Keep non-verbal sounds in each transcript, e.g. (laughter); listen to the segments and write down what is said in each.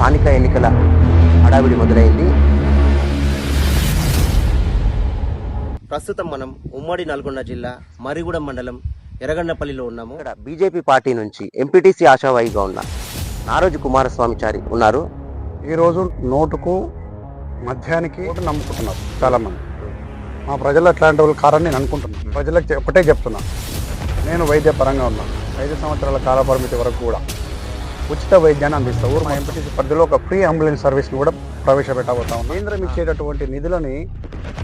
స్థానిక ఎన్నికల హడావిడి మొదలైంది. ప్రస్తుతం మనం ఉమ్మడి నల్గొండ జిల్లా మరిగూడెం మండలం ఎర్రగండపల్లిలో ఉన్నాము. ఇక్కడ బీజేపీ పార్టీ నుంచి ఎంపీటీసీ ఆశావాయిగా ఉన్న నారోజు కుమారస్వామిచారి ఉన్నారు. ఈరోజు నోటుకు మద్యానికి నమ్ముకుంటున్నారు చాలా మంది మా ప్రజలు అట్లాంటి వాళ్ళు కారని నేను అనుకుంటున్నాను. ప్రజలకు ఒకటే చెప్తున్నా. నేను వైద్య పరంగా ఉన్నాను. ఐదు సంవత్సరాల కాల పరిమితి వరకు కూడా ఉచిత వైద్యాన్ని అందిస్తా ఊరు మా ఎంపీటీసీ పరిధిలో ఒక ఫ్రీ అంబులెన్స్ సర్వీస్ని కూడా ప్రవేశపెట్టబోతాం కేంద్రం ఇచ్చేటటువంటి నిధులని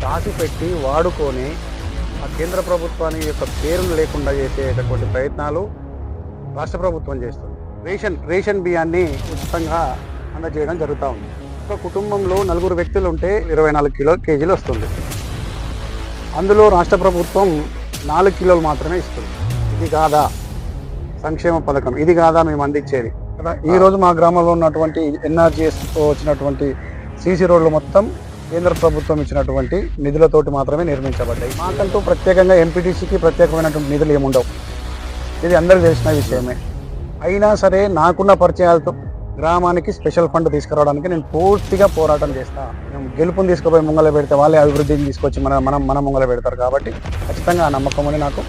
దాచిపెట్టి వాడుకొని ఆ కేంద్ర ప్రభుత్వాన్ని యొక్క పేరును లేకుండా చేసేటటువంటి ప్రయత్నాలు రాష్ట్ర ప్రభుత్వం చేస్తుంది. రేషన్ రేషన్ బియ్యాన్ని ఉచితంగా అందజేయడం జరుగుతూ ఉంది. ఒక కుటుంబంలో నలుగురు వ్యక్తులు ఉంటే ఇరవై నాలుగు కిలో కేజీలు వస్తుంది. అందులో రాష్ట్ర ప్రభుత్వం నాలుగు కిలోలు మాత్రమే ఇస్తుంది. ఇది కాదా? సంక్షేమ పథకం. ఇది కాదా? మేము అందించేది. కదా ఈ రోజు మా గ్రామంలో ఉన్నటువంటి ఎన్ఆర్జీఎస్తో వచ్చినటువంటి సీసీ రోడ్లు మొత్తం కేంద్ర ప్రభుత్వం ఇచ్చినటువంటి నిధులతోటి మాత్రమే నిర్మించబడ్డాయి. మాకంటూ ప్రత్యేకంగా ఎంపీటీసీకి ప్రత్యేకమైనటువంటి నిధులు ఏముండవు ఇది అందరికీ తెలిసిన విషయమే. అయినా సరే నాకున్న పరిచయాలతో గ్రామానికి స్పెషల్ ఫండ్ తీసుకురావడానికి నేను పూర్తిగా పోరాటం చేస్తాను మేము గెలుపుని తీసుకుపోయి ముంగల పెడితే వాళ్ళే అభివృద్ధిని తీసుకొచ్చి మన మనం మన ముంగల పెడతారు కాబట్టి ఖచ్చితంగా ఆ నమ్మకం అని నాకు.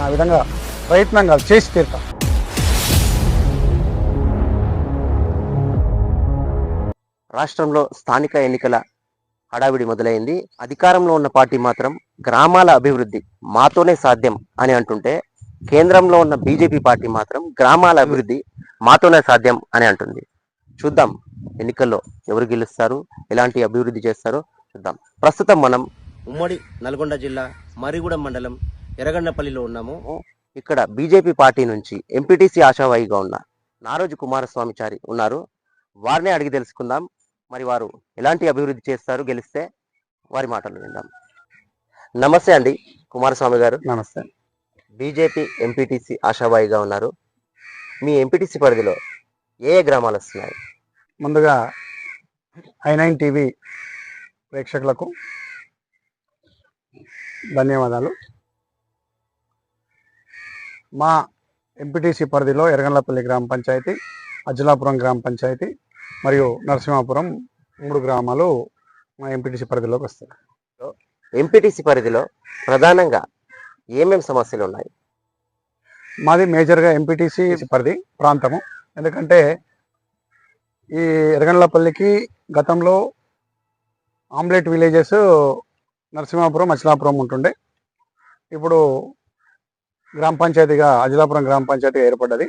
నా విధంగా ప్రయత్నం కాదు చేసి తీరుతాను రాష్ట్రంలో స్థానిక ఎన్నికల హడావిడి మొదలైంది. అధికారంలో ఉన్న పార్టీ మాత్రం గ్రామాల అభివృద్ధి మాతోనే సాధ్యం అని అంటుంటే కేంద్రంలో ఉన్న బీజేపీ పార్టీ మాత్రం గ్రామాల అభివృద్ధి మాతోనే సాధ్యం అని అంటుంది. చూద్దాం ఎన్నికల్లో ఎవరు గెలుస్తారు ఎలాంటి అభివృద్ధి చేస్తారో చూద్దాం. ప్రస్తుతం మనం ఉమ్మడి నల్గొండ జిల్లా మరిగూడెం మండలం ఎర్రగండపల్లిలో ఉన్నాము. ఇక్కడ బీజేపీ పార్టీ నుంచి ఎంపీటీసీ ఆశావాయిగా ఉన్న నారోజు కుమారస్వామిచారి ఉన్నారు. వారినే అడిగి తెలుసుకుందాం. మరి వారు ఎలాంటి అభివృద్ధి చేస్తారు గెలిస్తే వారి మాటలు విందాం. నమస్తే అండి కుమారస్వామి గారు. నమస్తే. బీజేపీ ఎంపీటీసీ ఆశాబాయిగా ఉన్నారు. మీ ఎంపీటీసీ పరిధిలో ఏ గ్రామాలు వస్తున్నాయి? ముందుగా ఐ నైన్ టీవీ ప్రేక్షకులకు ధన్యవాదాలు. మా ఎంపీటీసీ పరిధిలో ఎరగండ్లపల్లి గ్రామ పంచాయతీ అజ్జలాపురం గ్రామ పంచాయతీ మరియు నరసింహాపురం మూడు గ్రామాలు మా ఎంపీటీసీ పరిధిలోకి వస్తాయి. ఎంపీటీసీ పరిధిలో ప్రధానంగా ఏమేమి సమస్యలు ఉన్నాయి? మాది మేజర్గా ఎంపీటీసీ పరిధి ప్రాంతము. ఎందుకంటే ఈ ఎరగండ్లపల్లికి గతంలో ఆమ్లెట్ విలేజెస్ నరసింహాపురం అచలాపురం ఉంటుండే. ఇప్పుడు గ్రామ పంచాయతీగా అజలాపురం గ్రామ పంచాయతీ ఏర్పడ్డది.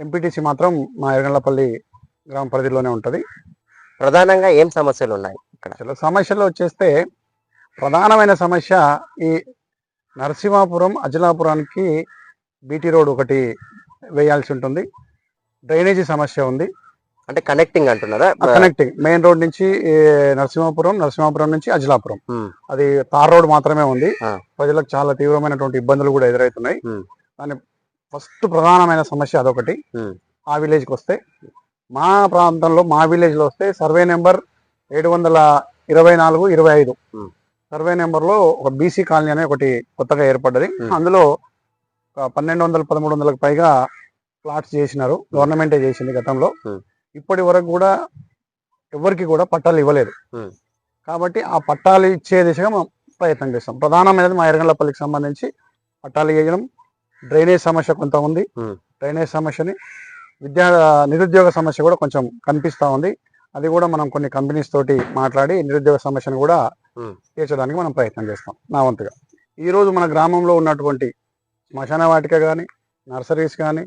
ఎంపీటీసీ మాత్రం మా ఎరగండ్లపల్లి గ్రామ పరిధిలోనే ఉంటుంది. ప్రధానంగా ఏం సమస్యలు ఉన్నాయి ఇక్కడ సమస్యలు వచ్చేస్తే ప్రధానమైన సమస్య ఈ నరసింహాపురం అజలాపురానికి బీటీ రోడ్ ఒకటి వేయాల్సి ఉంటుంది. డ్రైనేజీ సమస్య ఉంది. అంటే కనెక్టింగ్ అంటున్నారా? కనెక్టింగ్. మెయిన్ రోడ్ నుంచి నరసింహాపురం నరసింహాపురం నుంచి అజలాపురం. అది తార్ రోడ్ మాత్రమే ఉంది. ప్రజలకు చాలా తీవ్రమైనటువంటి ఇబ్బందులు కూడా ఎదురవుతున్నాయి. దాని ఫస్ట్ ప్రధానమైన సమస్య అదొకటి. ఆ విలేజ్కి వస్తే మా ప్రాంతంలో మా విలేజ్లో వస్తే సర్వే నెంబర్ ఏడు వందల ఇరవై నాలుగు ఇరవై ఐదు. సర్వే నెంబర్లో ఒక బీసీ కాలనీ అనే ఒకటి కొత్తగా ఏర్పడ్డది. అందులో పన్నెండు వందల పదమూడు వందలకు పైగా ప్లాట్స్ చేసినారు గవర్నమెంటే చేసింది గతంలో. ఇప్పటి వరకు కూడా ఎవరికి కూడా పట్టాలు ఇవ్వలేదు. కాబట్టి ఆ పట్టాలు ఇచ్చే దిశగా మనం ప్రయత్నం చేస్తాం ప్రధానమైనది మా ఎరగండ్లపల్లికి సంబంధించి పట్టాలు ఇవ్వడం డ్రైనేజ్ సమస్య కొంత ఉంది. డ్రైనేజ్ సమస్యని విద్యా నిరుద్యోగ సమస్య కూడా కొంచెం కనిపిస్తా ఉంది. అది కూడా మనం కొన్ని కంపెనీస్ తోటి మాట్లాడి నిరుద్యోగ సమస్యను కూడా. తీర్చడానికి మనం ప్రయత్నం చేస్తాం నా వంతుగా. ఈ రోజు మన గ్రామంలో ఉన్నటువంటి శ్మశాన వాటిక కానీ నర్సరీస్ కానీ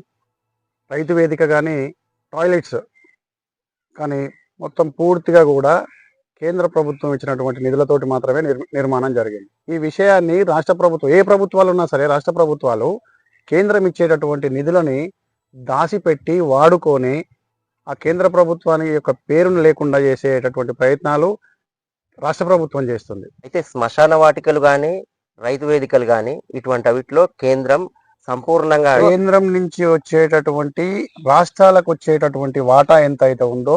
రైతు వేదిక కానీ టాయిలెట్స్ కానీ మొత్తం పూర్తిగా కూడా కేంద్ర ప్రభుత్వం ఇచ్చినటువంటి నిధులతోటి మాత్రమే నిర్ నిర్మాణం జరిగింది. ఈ విషయాన్ని రాష్ట్ర ప్రభుత్వం ఏ ప్రభుత్వాలు ఉన్నా సరే రాష్ట్ర ప్రభుత్వాలు కేంద్రం ఇచ్చేటటువంటి నిధులని దాచిపెట్టి వాడుకొని ఆ కేంద్ర ప్రభుత్వానికి యొక్క పేరును లేకుండా చేసేటటువంటి ప్రయత్నాలు రాష్ట్ర ప్రభుత్వం చేస్తుంది. అయితే శ్మశాన వాటికలు కానీ రైతు వేదికలు కానీ ఇటువంటి వీటిలో కేంద్రం సంపూర్ణంగా కేంద్రం నుంచి వచ్చేటటువంటి రాష్ట్రాలకు వచ్చేటటువంటి వాటా ఎంత అయితే ఉందో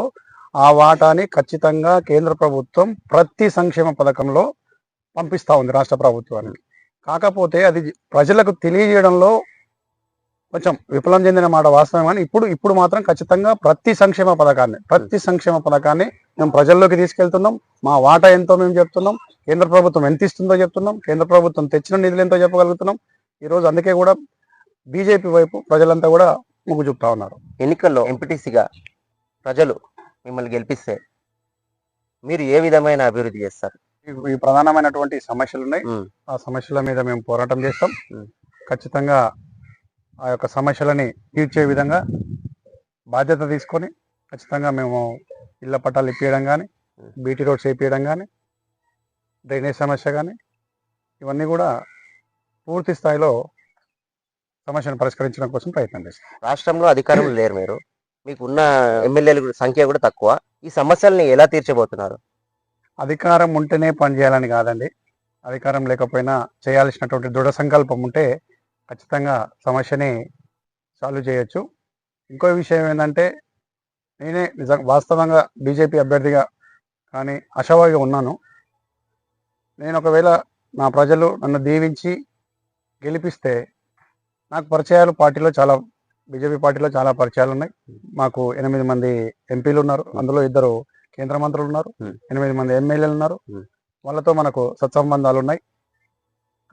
ఆ వాటాని ఖచ్చితంగా కేంద్ర ప్రభుత్వం ప్రతి సంక్షేమ పథకంలో పంపిస్తా ఉంది రాష్ట్ర ప్రభుత్వానికి. కాకపోతే అది ప్రజలకు తెలియజేయడంలో కొంచెం విఫలం చెందిన మాట వాస్తవం కానీ ఇప్పుడు ఇప్పుడు మాత్రం ఖచ్చితంగా ప్రతి సంక్షేమ పథకాన్ని ప్రతి సంక్షేమ పథకాన్ని మేము ప్రజల్లోకి తీసుకెళ్తున్నాం. మా వాటా ఎంతో మేము చెప్తున్నాం. కేంద్ర ప్రభుత్వం ఎంత ఇస్తుందో చెప్తున్నాం. కేంద్ర ప్రభుత్వం తెచ్చిన నిధులు ఎంతో చెప్పగలుగుతున్నాం. ఈ రోజు అందుకే కూడా బీజేపీ వైపు ప్రజలంతా కూడా మొగ్గు చూపుతా ఉన్నారు. ఎన్నికల్లో ఎంపీటీసీగా ప్రజలు మిమ్మల్ని గెలిపిస్తే మీరు ఏ విధమైన అభివృద్ధి చేస్తారు? ఈ- ప్రధానమైనటువంటి సమస్యలు ఉన్నాయి. ఆ సమస్యల మీద మేము పోరాటం చేస్తాం. ఖచ్చితంగా ఆ యొక్క సమస్యలని తీర్చే విధంగా బాధ్యత తీసుకొని ఖచ్చితంగా మేము ఇళ్ళ పట్టాలు ఇప్పించడం కానీ. బీటీ రోడ్స్ వేయించడం కానీ డ్రైనేజ్ సమస్య కానీ ఇవన్నీ కూడా పూర్తి స్థాయిలో సమస్యను పరిష్కరించడం కోసం ప్రయత్నం చేస్తాం. రాష్ట్రంలో అధికారంలో లేరు మీరు. మీకు ఉన్న ఎమ్మెల్యేల సంఖ్య కూడా తక్కువ. ఈ సమస్యల్ని ఎలా తీర్చబోతున్నారు? అధికారం ఉంటేనే పని చేయాలని కాదండి. అధికారం లేకపోయినా చేయాల్సినటువంటి దృఢ సంకల్పం ఉంటే ఖచ్చితంగా సమస్యని సాల్వ్ చేయొచ్చు. ఇంకో విషయం ఏంటంటే నేనే నిజం వాస్తవంగా బీజేపీ అభ్యర్థిగా కానీ అశవాగా ఉన్నాను. నేను ఒకవేళ నా ప్రజలు నన్ను దీవించి గెలిపిస్తే నాకు పరిచయాలు పార్టీలో చాలా బీజేపీ పార్టీలో చాలా పరిచయాలు ఉన్నాయి. మాకు ఎనిమిది మంది ఎంపీలు ఉన్నారు. అందులో ఇద్దరు కేంద్ర మంత్రులు ఉన్నారు. ఎనిమిది మంది ఎమ్మెల్యేలు ఉన్నారు. వాళ్ళతో మనకు సత్సంబంధాలు ఉన్నాయి.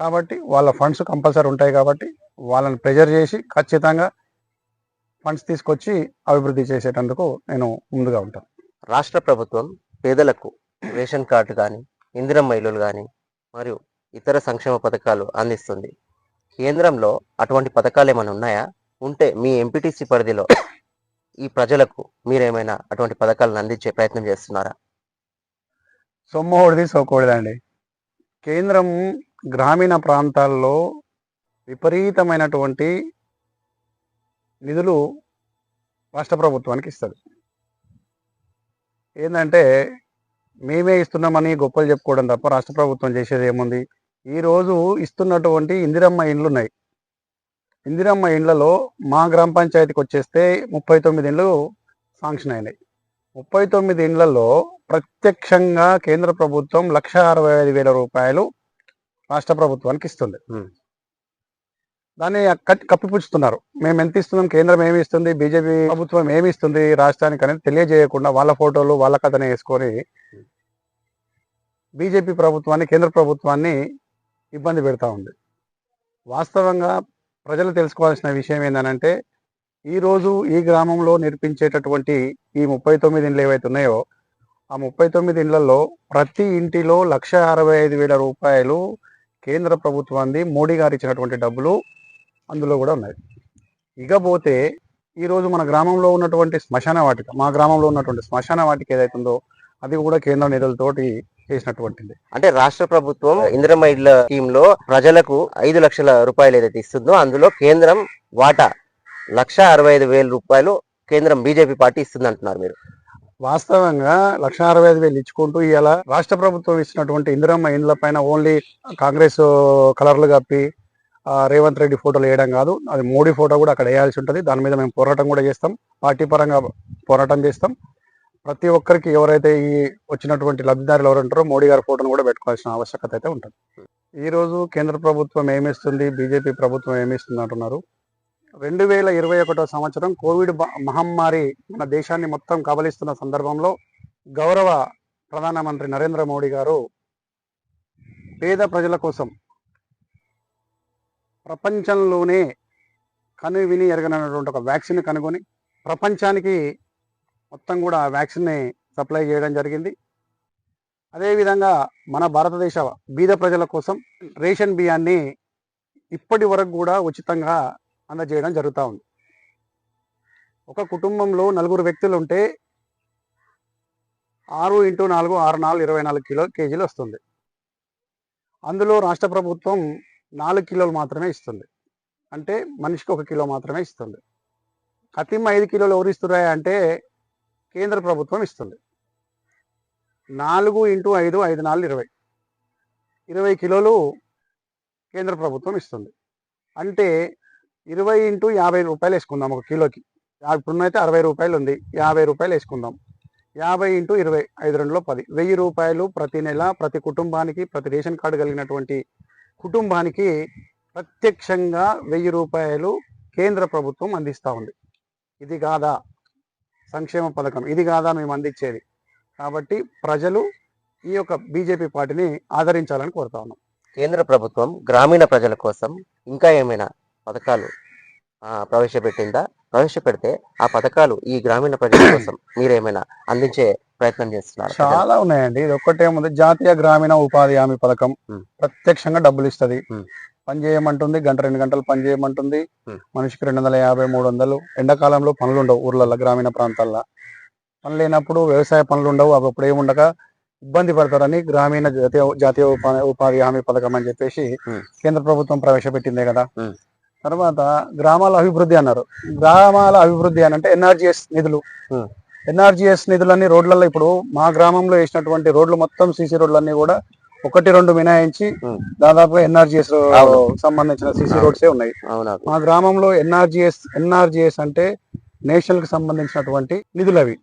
కాబట్టి వాళ్ళ ఫండ్స్ కంపల్సరీ ఉంటాయి కాబట్టి వాళ్ళని ప్రెజర్ చేసి ఖచ్చితంగా ఫండ్స్ తీసుకొచ్చి అభివృద్ధి చేసేటందుకు నేను ముందుగా ఉంటాను. రాష్ట్ర ప్రభుత్వం పేదలకు రేషన్ కార్డు కానీ ఇందిరమ్మ ఇల్లులు కానీ మరియు ఇతర సంక్షేమ పథకాలు అందిస్తుంది. కేంద్రంలో అటువంటి పథకాలు ఏమైనా ఉన్నాయా? ఉంటే మీ ఎంపీటీసీ పరిధిలో ఈ ప్రజలకు మీరేమైనా అటువంటి పథకాలను అందించే ప్రయత్నం చేస్తున్నారా? సొమ్మోడిది సోకోడిదండి కేంద్రం గ్రామీణ ప్రాంతాల్లో విపరీతమైనటువంటి నిధులు రాష్ట్ర ప్రభుత్వానికి ఇస్తుంది. ఏంటంటే మేమే ఇస్తున్నామని గొప్పలు చెప్పుకోవడం తప్ప రాష్ట్ర ప్రభుత్వం చేసేది ఏముంది? ఈ రోజు ఇస్తున్నటువంటి ఇందిరమ్మ ఇండ్లు ఉన్నాయి ఇందిరమ్మ ఇండ్లలో మా గ్రామ పంచాయతీకి వచ్చేస్తే ముప్పై తొమ్మిది ఇండ్లు శాంక్షన్ అయినాయి. ముప్పై తొమ్మిది ఇండ్లలో ప్రత్యక్షంగా కేంద్ర ప్రభుత్వం లక్ష అరవై ఐదు వేల రూపాయలు రాష్ట్ర ప్రభుత్వానికి ఇస్తుంది. దాన్ని కప్పిపుచ్చుతున్నారు. మేము ఎంత ఇస్తున్నాం? కేంద్రం ఏమి ఇస్తుంది? బీజేపీ ప్రభుత్వం ఏమి ఇస్తుంది? రాష్ట్రానికి అనేది తెలియజేయకుండా వాళ్ళ ఫోటోలు వాళ్ళ కథనే వేసుకొని బీజేపీ ప్రభుత్వాన్ని కేంద్ర ప్రభుత్వాన్ని ఇబ్బంది పెడతా ఉంది. వాస్తవంగా ప్రజలు తెలుసుకోవాల్సిన విషయం ఏంటంటే ఈ రోజు ఈ గ్రామంలో నిర్మించేటటువంటి ఈ ముప్పై తొమ్మిది ఇండ్లు ఏవైతే ఉన్నాయో ఆ ముప్పై తొమ్మిది ఇండ్లలో ప్రతి ఇంటిలో లక్ష అరవై ఐదు వేల రూపాయలు కేంద్ర ప్రభుత్వాన్ని మోడీ గారు ఇచ్చినటువంటి డబ్బులు అందులో కూడా ఉన్నాయి. ఇకపోతే ఈరోజు మన గ్రామంలో ఉన్నటువంటి శ్మశాన వాటిక మా గ్రామంలో ఉన్నటువంటి శ్మశాన వాటిక ఏదైతుందో అది కూడా కేంద్ర నిధులతోటి చేసినటువంటిది. అంటే రాష్ట్ర ప్రభుత్వం ఇందిరమ్మ ఇళ్ళ స్కీమ్లో ప్రజలకు ఐదు లక్షల రూపాయలు ఏదైతే ఇస్తుందో అందులో కేంద్రం వాటా లక్ష అరవై ఐదు వేల రూపాయలు కేంద్రం బీజేపీ పార్టీ ఇస్తుంది అంటున్నారు మీరు. వాస్తవంగా లక్ష అరవై ఐదు వేలు ఇచ్చుకుంటూ ఇలా రాష్ట్ర ప్రభుత్వం ఇచ్చినటువంటి ఇందిరమ్మ ఇండ్ల పైన ఓన్లీ కాంగ్రెస్ కలర్లు కప్పి ఆ, రేవంత్ రెడ్డి ఫోటోలు వేయడం కాదు. అది మోడీ ఫోటో కూడా అక్కడ వేయాల్సి ఉంటుంది. దాని మీద మేము పోరాటం కూడా చేస్తాం. పార్టీ పరంగా పోరాటం చేస్తాం. ప్రతి ఒక్కరికి ఎవరైతే ఈ వచ్చినటువంటి లబ్ధిదారులు ఎవరు ఉంటారో మోడీ గారి ఫోటోను కూడా పెట్టుకోవాల్సిన ఆవశ్యకత అయితే ఉంటుంది. ఈరోజు కేంద్ర ప్రభుత్వం ఏమిస్తుంది బీజేపీ ప్రభుత్వం ఏమిస్తుంది అంటున్నారు? రెండు వేల ఇరవై ఒకటో సంవత్సరం కోవిడ్ మహమ్మారి మన దేశాన్ని మొత్తం కబలిస్తున్న సందర్భంలో గౌరవ ప్రధానమంత్రి నరేంద్ర మోడీ గారు పేద ప్రజల కోసం ప్రపంచంలోనే కను విని ఎరగనటువంటి ఒక వ్యాక్సిన్ కనుగొని ప్రపంచానికి మొత్తం కూడా వ్యాక్సిన్ని సప్లై చేయడం జరిగింది. అదేవిధంగా మన భారతదేశ బీద ప్రజల కోసం రేషన్ బియ్యాన్ని ఇప్పటి వరకు కూడా ఉచితంగా అందజేయడం జరుగుతూ ఉంది. ఒక కుటుంబంలో నలుగురు వ్యక్తులు ఉంటే ఆరు ఇంటూ నాలుగు ఆరు నాలుగు ఇరవై నాలుగు కిలో కేజీలు వస్తుంది. అందులో రాష్ట్ర ప్రభుత్వం నాలుగు కిలోలు మాత్రమే ఇస్తుంది. అంటే మనిషికి ఒక కిలో మాత్రమే ఇస్తుంది. కతిమ్మ ఐదు కిలోలు ఎవరు ఇస్తున్నాయి అంటే కేంద్ర ప్రభుత్వం ఇస్తుంది. నాలుగు ఇంటూ ఐదు ఐదు నాలుగు ఇరవై. ఇరవై కిలోలు కేంద్ర ప్రభుత్వం ఇస్తుంది. అంటే ఇరవై ఇంటూ యాభై రూపాయలు వేసుకుందాం ఒక కిలోకి. ఇప్పుడున్నైతే అరవై రూపాయలు ఉంది. యాభై రూపాయలు వేసుకుందాం. యాభై ఇంటూ ఇరవై ఐదు రెండులో పది. వెయ్యి రూపాయలు ప్రతి నెల ప్రతి కుటుంబానికి ప్రతి రేషన్ కార్డు కలిగినటువంటి కుటుంబానికి ప్రత్యక్షంగా వెయ్యి రూపాయలు కేంద్ర ప్రభుత్వం అందిస్తూ ఉంది. ఇది కాదా? సంక్షేమ పథకం. ఇది కాదా? మేము అందించేది. కాబట్టి ప్రజలు ఈ యొక్క బీజేపీ పార్టీని ఆదరించాలని కోరుతా ఉన్నాం. కేంద్ర ప్రభుత్వం గ్రామీణ ప్రజల కోసం ఇంకా ఏమైనా పథకాలు ఆ, ప్రవేశపెట్టిందా ప్రవేశపెడితే ఆ పథకాలు ఈ గ్రామీణ ప్రజల కోసం మీరేమైనా అందించే ప్రయత్నం చేస్తున్నారు చాలా ఉన్నాయండి ఇది ఒక్కటేముంది జాతీయ గ్రామీణ ఉపాధి హామీ పథకం. ప్రత్యక్షంగా డబ్బులు ఇస్తుంది. పని చేయమంటుంది గంట రెండు గంటలు పని చేయమంటుంది. మనిషికి రెండు వందల యాభై మూడు వందలు ఎండాకాలంలో పనులు ఉండవు ఊర్లలో గ్రామీణ ప్రాంతాల్లో పనులు లేనప్పుడు వ్యవసాయ పనులు ఉండవు అప్పుడు ఏముండక ఇబ్బంది పడతారని గ్రామీణ జాతీయ జాతీయ ఉపాధి ఉపాధి హామీ పథకం అని చెప్పేసి. కేంద్ర ప్రభుత్వం ప్రవేశపెట్టిందే కదా. తర్వాత గ్రామాల అభివృద్ధి అన్నారు గ్రామాల అభివృద్ధి అని అంటే ఎన్ఆర్జిఎస్ నిధులు. ఎన్ఆర్జిఎస్ నిధులన్నీ రోడ్లలో ఇప్పుడు మా గ్రామంలో వేసినటువంటి రోడ్లు మొత్తం సీసీ రోడ్లన్నీ కూడా ఒకటి రెండు మినాయించి ఉం. దాదాపుగా ఎన్ఆర్జిఎస్. సంబంధించిన సీసీ. రోడ్సే ఉన్నాయి మా గ్రామంలో ఎన్ఆర్జిఎస్ ఎన్ఆర్జిఎస్ అంటే నేషనల్కి సంబంధించినటువంటి నిధులు అవి.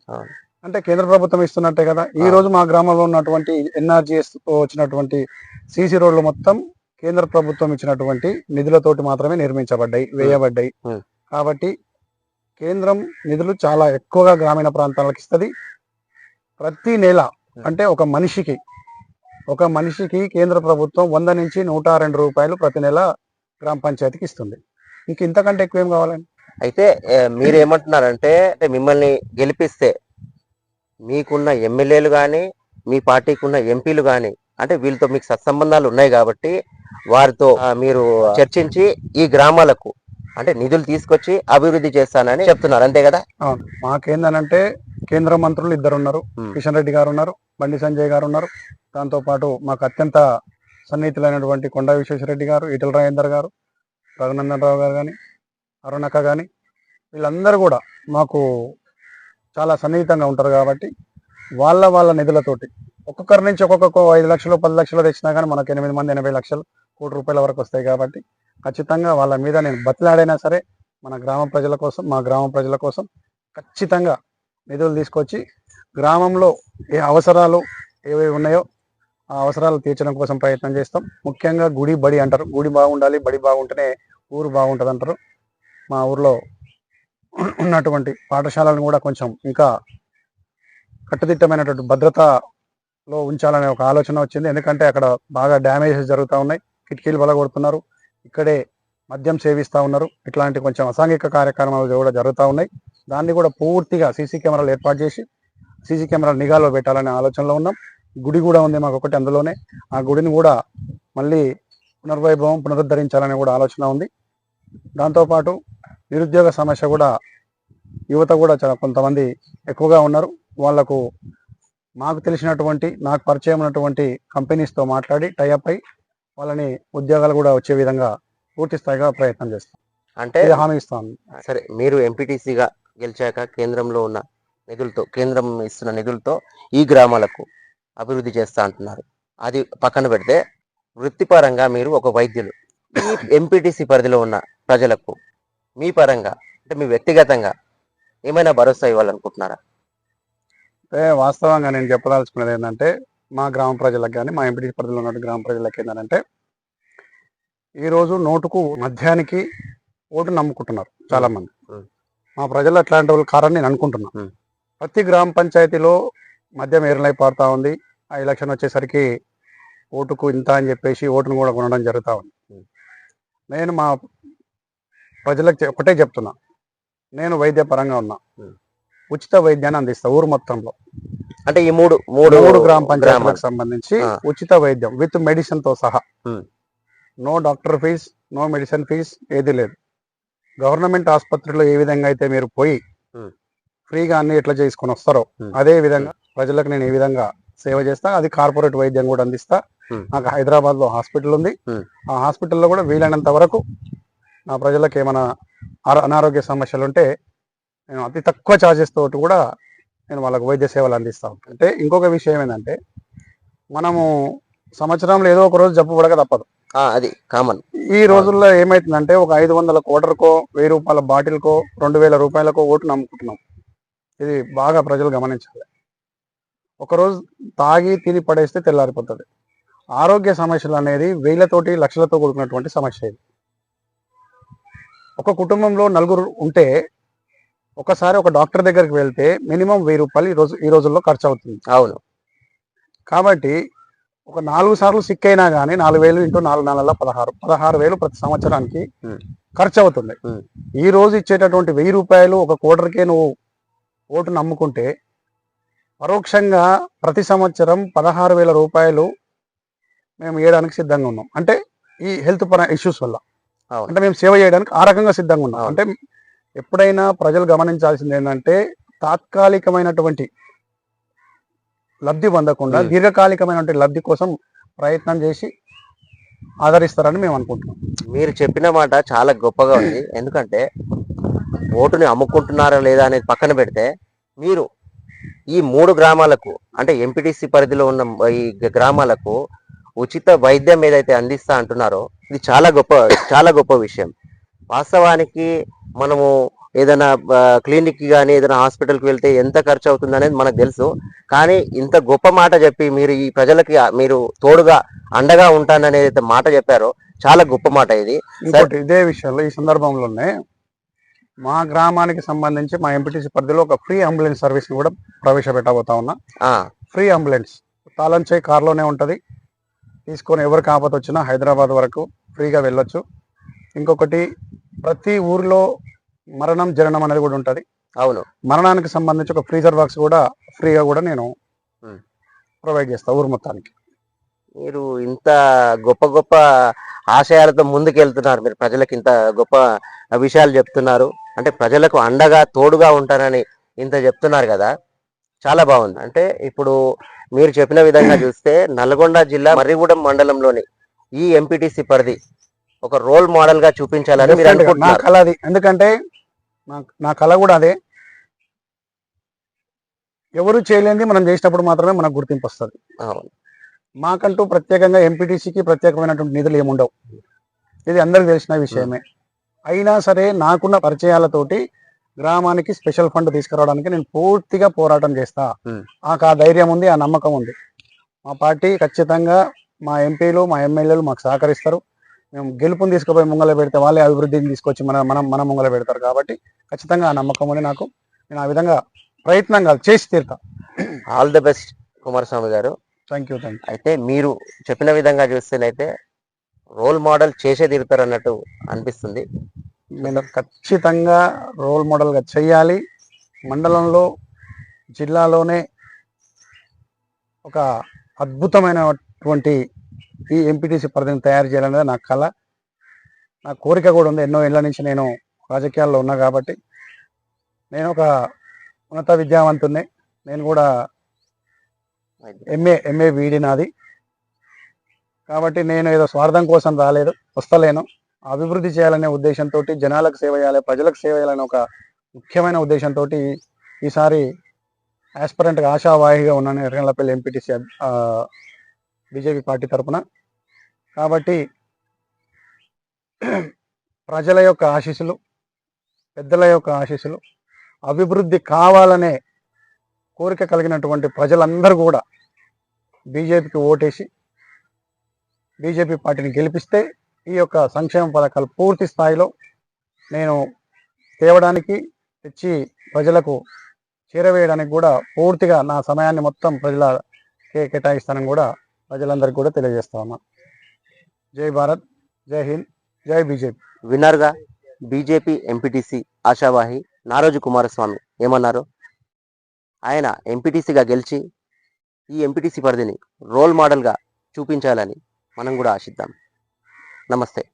అంటే కేంద్ర ప్రభుత్వం ఇస్తున్నట్టే కదా ఈ. రోజు మా గ్రామంలో ఉన్నటువంటి ఎన్ఆర్జిఎస్ వచ్చినటువంటి సీసీ రోడ్లు మొత్తం కేంద్ర ప్రభుత్వం ఇచ్చినటువంటి నిధులతోటి మాత్రమే నిర్మించబడ్డాయి వేయబడ్డాయి. కాబట్టి కేంద్రం నిధులు చాలా ఎక్కువగా గ్రామీణ ప్రాంతాలకు ఇస్తుంది. ప్రతి నెల అంటే ఒక మనిషికి ఒక మనిషికి కేంద్ర ప్రభుత్వం వంద నుంచి నూట రెండు రూపాయలు ప్రతి నెల గ్రామ పంచాయతీకి ఇస్తుంది. ఇంక ఇంతకంటే ఎక్కువ ఏం కావాలండి అయితే ఏ, మీరు ఏమంటున్నారంటే అంటే మిమ్మల్ని గెలిపిస్తే మీకున్న ఎమ్మెల్యేలు కానీ మీ పార్టీకి ఉన్న ఎంపీలు కానీ అంటే వీళ్ళతో మీకు సత్సంబంధాలు ఉన్నాయి కాబట్టి వారితో మీరు చర్చించి ఈ గ్రామాలకు అంటే నిధులు తీసుకొచ్చి అభివృద్ధి చేస్తానని చెప్తున్నారు. అంతే కదా? మాకేందనంటే కేంద్ర మంత్రులు ఇద్దరు ఉన్నారు. కిషన్ రెడ్డి గారు ఉన్నారు బండి సంజయ్ గారు ఉన్నారు దాంతో పాటు మాకు అత్యంత సన్నిహితులైనటువంటి కొండా విశ్వేశ్వరరెడ్డి గారు ఈటల రాజేందర్ గారు రఘునందన్ రావు గారు కానీ అరుణక్క కానీ వీళ్ళందరూ కూడా మాకు చాలా సన్నిహితంగా ఉంటారు కాబట్టి వాళ్ళ వాళ్ళ నిధులతోటి ఒక్కొక్కరి నుంచి ఒక్కొక్క ఐదు లక్షలు పది లక్షలు తెచ్చినా కానీ మనకు ఎనిమిది మంది ఎనభై లక్షలు కోటి రూపాయల వరకు వస్తాయి కాబట్టి ఖచ్చితంగా వాళ్ళ మీద నేను బతిలాడైనా సరే మన గ్రామ ప్రజల కోసం మా గ్రామ ప్రజల కోసం ఖచ్చితంగా నిధులు తీసుకొచ్చి గ్రామంలో ఏ అవసరాలు ఏవేవి ఉన్నాయో ఆ అవసరాలు తీర్చడం కోసం ప్రయత్నం చేస్తాం. ముఖ్యంగా గుడి బడి అంటారు. గుడి బాగుండాలి బడి బాగుంటేనే ఊరు బాగుంటుంది అంటారు మా ఊర్లో ఉన్నటువంటి పాఠశాలను కూడా కొంచెం ఇంకా కట్టుదిట్టమైనటువంటి భద్రతలో ఉంచాలనే ఒక ఆలోచన వచ్చింది. ఎందుకంటే అక్కడ బాగా డ్యామేజెస్ జరుగుతూ ఉన్నాయి. కిటికీలు బలగొడుతున్నారు. ఇక్కడే మద్యం సేవిస్తూ ఉన్నారు. ఇట్లాంటి కొంచెం అసాంఘిక కార్యక్రమాలు కూడా జరుగుతూ ఉన్నాయి. దాన్ని కూడా పూర్తిగా సీసీ కెమెరాలు ఏర్పాటు చేసి సీసీ కెమెరాలు నిఘాలో పెట్టాలనే ఆలోచనలో ఉన్నాం. గుడి కూడా ఉంది మాకు ఒకటి అందులోనే. ఆ గుడిని కూడా మళ్ళీ పునర్వైభవం పునరుద్ధరించాలనే కూడా ఆలోచన ఉంది. దాంతోపాటు నిరుద్యోగ సమస్య కూడా యువత కూడా చాలా కొంతమంది ఎక్కువగా ఉన్నారు. వాళ్ళకు మాకు తెలిసినటువంటి నాకు పరిచయం ఉన్నటువంటి కంపెనీస్తో మాట్లాడి టైఅప్ అయి వాళ్ళని ఉద్యోగాలు కూడా వచ్చే విధంగా పూర్తి స్థాయిగా ప్రయత్నం చేస్తాం. అంటే హామీ ఇస్తాను సరే మీరు ఎంపీటీసీగా గెలిచాక కేంద్రంలో ఉన్న నిధులతో కేంద్రం ఇస్తున్న నిధులతో ఈ గ్రామాలకు అభివృద్ధి చేస్తా అంటున్నారు. అది పక్కన పెడితే వృత్తిపరంగా మీరు ఒక వైద్యులు ఈ ఎంపీటీసీ పరిధిలో ఉన్న ప్రజలకు మీ పరంగా అంటే మీ వ్యక్తిగతంగా ఏమైనా భరోసా ఇవ్వాలనుకుంటున్నారా? అంటే వాస్తవంగా నేను చెప్పదలుచుకున్నది ఏంటంటే మా గ్రామ ప్రజలకు కానీ మా ఎంపీ పరిధిలో ఉన్న గ్రామ ప్రజలకు ఏంటంటే ఈరోజు నోటుకు మద్యానికి ఓటు నమ్ముకుంటున్నారు చాలా మంది ఉం. మా ప్రజలు అట్లాంటి వాళ్ళు కారని నేను అనుకుంటున్నా ఉం. ప్రతి గ్రామ పంచాయతీలో మద్యం ఏర్లై పారుతా ఉంది ఆ ఎలక్షన్ వచ్చేసరికి ఓటుకు ఇంత అని చెప్పేసి ఓటును కూడా కొనడం జరుగుతూ ఉంది. నేను మా ప్రజలకు ఒకటే చెప్తున్నా నేను వైద్య పరంగా ఉన్నా. ఉచిత వైద్యాన్ని అందిస్తా ఊరు మొత్తంలో అంటే ఈ మూడు మూడు మూడు గ్రామ పంచాయతీలకు. సంబంధించి. ఉచిత వైద్యం విత్ మెడిసిన్తో సహా. No doctor fees no medicine fees ఏది లేదు గవర్నమెంట్ ఆసుపత్రిలో ఏ విధంగా అయితే మీరు పోయి. ఫ్రీగా అన్ని ఎట్లా చేసుకొని వస్తారో. అదే విధంగా ప్రజలకు నేను ఏ విధంగా సేవ చేస్తా అది కార్పొరేట్ వైద్యం కూడా అందిస్తా. నాకు హైదరాబాద్లో హాస్పిటల్ ఉంది. ఆ హాస్పిటల్లో కూడా వీలైనంత వరకు నా ప్రజలకు ఏమైనా అనారోగ్య సమస్యలు ఉంటే నేను అతి తక్కువ ఛార్జెస్ తోటి కూడా నేను వాళ్ళకు వైద్య సేవలు అందిస్తా ఉంటాను. అంటే ఇంకొక విషయం ఏంటంటే మనము సంవత్సరంలో ఏదో ఒక రోజు జబ్బు పడక తప్పదు. అది కామన్. ఈ రోజుల్లో ఏమైతుందంటే ఒక ఐదు వందల కోటర్కో వెయ్యి రూపాయల బాటిల్కో రెండు వేల రూపాయలకో ఓటు నమ్ముకుంటున్నాం. ఇది బాగా ప్రజలు గమనించాలి. ఒకరోజు తాగి తిని పడేస్తే తెల్లారిపోతుంది. ఆరోగ్య సమస్యలు అనేది వేలతోటి లక్షలతో కూడుకున్నటువంటి సమస్య ఇది. ఒక కుటుంబంలో నలుగురు ఉంటే ఒకసారి ఒక డాక్టర్ దగ్గరికి వెళ్తే మినిమం వెయ్యి రూపాయలు ఈ రోజు ఈ రోజుల్లో ఖర్చు అవుతుంది అవును కాబట్టి ఒక నాలుగు సార్లు సిక్ అయినా కానీ నాలుగు వేలు ఇంటూ నాలుగు నెలల పదహారు పదహారు వేలు ప్రతి సంవత్సరానికి. ఖర్చు అవుతుంది. ఈ రోజు ఇచ్చేటటువంటి వెయ్యి రూపాయలు ఒక కోటర్కే నువ్వు ఓటు నమ్ముకుంటే పరోక్షంగా ప్రతి సంవత్సరం పదహారు వేల రూపాయలు మేము ఇవ్వడానికి సిద్ధంగా ఉన్నాం అంటే ఈ హెల్త్ పర ఇష్యూస్ వల్ల. అంటే మేము సేవ చేయడానికి ఆ రకంగా సిద్ధంగా ఉన్నాం. అంటే ఎప్పుడైనా ప్రజలు గమనించాల్సింది ఏంటంటే తాత్కాలికమైనటువంటి లబ్ధి పొందకుండా. దీర్ఘకాలికమైనటువంటి లబ్ధి కోసం ప్రయత్నం చేసి ఆదరిస్తారని మేము అనుకుంటున్నాం. మీరు చెప్పిన మాట చాలా గొప్పగా ఉంది. (clears throat) ఎందుకంటే ఓటుని అమ్ముకుంటున్నారా లేదా అనేది పక్కన పెడితే మీరు ఈ మూడు గ్రామాలకు అంటే ఎంపీటీసీ పరిధిలో ఉన్న ఈ గ్రామాలకు ఉచిత వైద్యం ఏదైతే అందిస్తా అంటున్నారో ఇది చాలా గొప్ప చాలా గొప్ప విషయం. వాస్తవానికి మనము ఏదైనా క్లినిక్ కానీ ఏదైనా హాస్పిటల్కి వెళ్తే ఎంత ఖర్చు అవుతుంది అనేది మనకు తెలుసు. కానీ ఇంత గొప్ప మాట చెప్పి మీరు ఈ ప్రజలకి మీరు తోడుగా అండగా ఉంటానని ఏదైతే మాట చెప్పారో. చాలా గొప్ప మాట ఇది. ఇంకోటి ఇదే విషయంలో ఈ సందర్భంలోనే మా గ్రామానికి సంబంధించి మా ఎంపీటీసీ పరిధిలో ఒక ఫ్రీ అంబులెన్స్ సర్వీస్ కూడా ప్రవేశపెట్టబోతా ఉన్నా. Free ambulance. తాళంచే కార్లోనే ఉంటుంది. తీసుకొని ఎవరికి ఆపద వచ్చినా హైదరాబాద్ వరకు ఫ్రీగా వెళ్ళొచ్చు. ఇంకొకటి ప్రతి ఊర్లో మరణం జననం అనేది కూడా ఉంటుంది. అవును. మరణానికి సంబంధించి ఒక ఫ్రీజర్ బాక్స్ కూడా ఫ్రీగా కూడా నేను. ప్రొవైడ్ చేస్తా ఊరు మొత్తానికి. మీరు ఇంత గొప్ప గొప్ప ఆశయాలతో ముందుకెళ్తున్నారు. మీరు ప్రజలకు ఇంత గొప్ప విషయాలు చెప్తున్నారు. అంటే ప్రజలకు అండగా తోడుగా ఉంటారని ఇంత చెప్తున్నారు కదా. చాలా బాగుంది. అంటే ఇప్పుడు మీరు చెప్పిన విధంగా చూస్తే నల్గొండ జిల్లా మర్రిగూడెం మండలంలోని ఈ ఎంపీటీసీ పరిధి ఒక రోల్ మోడల్గా చూపించాలని మీరు. నా అనుకుంటున్నారు. కళ అది. ఎందుకంటే నా నా కళ కూడా అదే. ఎవరు చేయలేనిది మనం చేసినప్పుడు మాత్రమే మనకు గుర్తింపు వస్తుంది. అవును. మాకంటూ ప్రత్యేకంగా ఎంపీటీసీకి ప్రత్యేకమైనటువంటి నిధులు ఏముండవు. ఇది అందరికి తెలిసిన విషయమే. అయినా సరే నాకున్న పరిచయాలతోటి గ్రామానికి స్పెషల్ ఫండ్ తీసుకురావడానికి నేను పూర్తిగా పోరాటం చేస్తా. Hmm. నాకు ఆ ధైర్యం ఉంది ఆ నమ్మకం ఉంది. మా పార్టీ ఖచ్చితంగా మా ఎంపీలు మా ఎమ్మెల్యేలు మాకు సహకరిస్తారు. మేము గెలుపుని తీసుకుపోయి ముంగల పెడితే వాళ్ళే అభివృద్ధిని తీసుకొచ్చి మన మనం మన ముంగల పెడతారు కాబట్టి ఖచ్చితంగా ఆ నమ్మకం ఉంది నాకు. నేను ఆ విధంగా ప్రయత్నం కాదు చేసి తీరుతా. All the best Kumaraswamy garu. Thank you thank అయితే మీరు చెప్పిన విధంగా చూస్తేనైతే రోల్ మోడల్ చేసే తీరుతారు అన్నట్టు అనిపిస్తుంది. నేను ఖచ్చితంగా రోల్ మోడల్గా చేయాలి. మండలంలో జిల్లాలోనే ఒక అద్భుతమైనటువంటి ఈ ఎంపీటీసీ పరిధిని తయారు చేయాలనేది నా కళ నా కోరిక కూడా ఉంది. ఎన్నో ఏళ్ళ నుంచి నేను రాజకీయాల్లో ఉన్నా కాబట్టి. నేను ఒక ఉన్నత విద్యావంతున్నే నేను కూడా ఎంఏ ఎంఏ వీడి నాది. కాబట్టి నేను ఏదో స్వార్థం కోసం రాలేదు. వస్తలేను. అభివృద్ధి చేయాలనే ఉద్దేశంతో జనాలకు సేవ చేయాలి ప్రజలకు సేవ చేయాలనే ఒక ముఖ్యమైన ఉద్దేశంతో ఈసారి యాస్పరెంట్గా ఆశావాహిగా ఉన్నాను ఎర్రగండ్లపల్లి ఎంపీటీసీ బీజేపీ పార్టీ తరపున. కాబట్టి ప్రజల యొక్క ఆశీస్సులు పెద్దల యొక్క ఆశీస్సులు అభివృద్ధి కావాలనే కోరిక కలిగినటువంటి ప్రజలందరూ కూడా బీజేపీకి ఓటేసి బీజేపీ పార్టీని గెలిపిస్తే ఈ యొక్క సంక్షేమ పథకాలు పూర్తి స్థాయిలో నేను తేవడానికి తెచ్చి ప్రజలకు చేరవేయడానికి కూడా పూర్తిగా నా సమయాన్ని మొత్తం ప్రజల కేటాయిస్తానని కూడా ప్రజలందరికీ కూడా తెలియజేస్తా ఉన్నా. జై భారత్ జై హింద్ జై బీజేపీ. విన్నర్గా? బీజేపీ ఎంపీటీసీ ఆశావాహి నారోజు కుమారస్వామి ఏమన్నారు? ఆయన ఎంపీటీసీగా గెలిచి ఈ ఎంపీటీసీ పరిధిని రోల్ మోడల్గా చూపించాలని మనం కూడా ఆశిద్దాం. నమస్తే.